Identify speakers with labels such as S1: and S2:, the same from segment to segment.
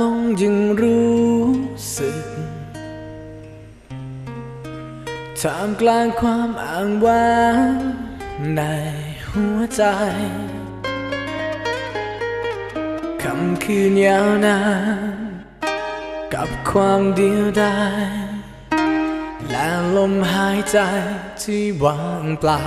S1: ลงยังรู้สึกท่ามกลางความอ้างว้างในหัวใจคำคืนยาวนานกับความเดียวดายและลมหายใจที่ว่างเปล่า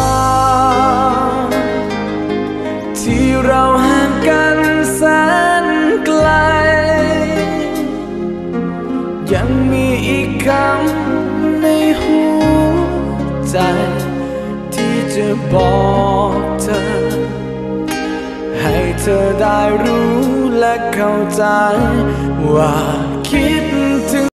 S1: ใจ ที่จะบอกเธอ ให้เธอได้รู้และเข้าใจว่า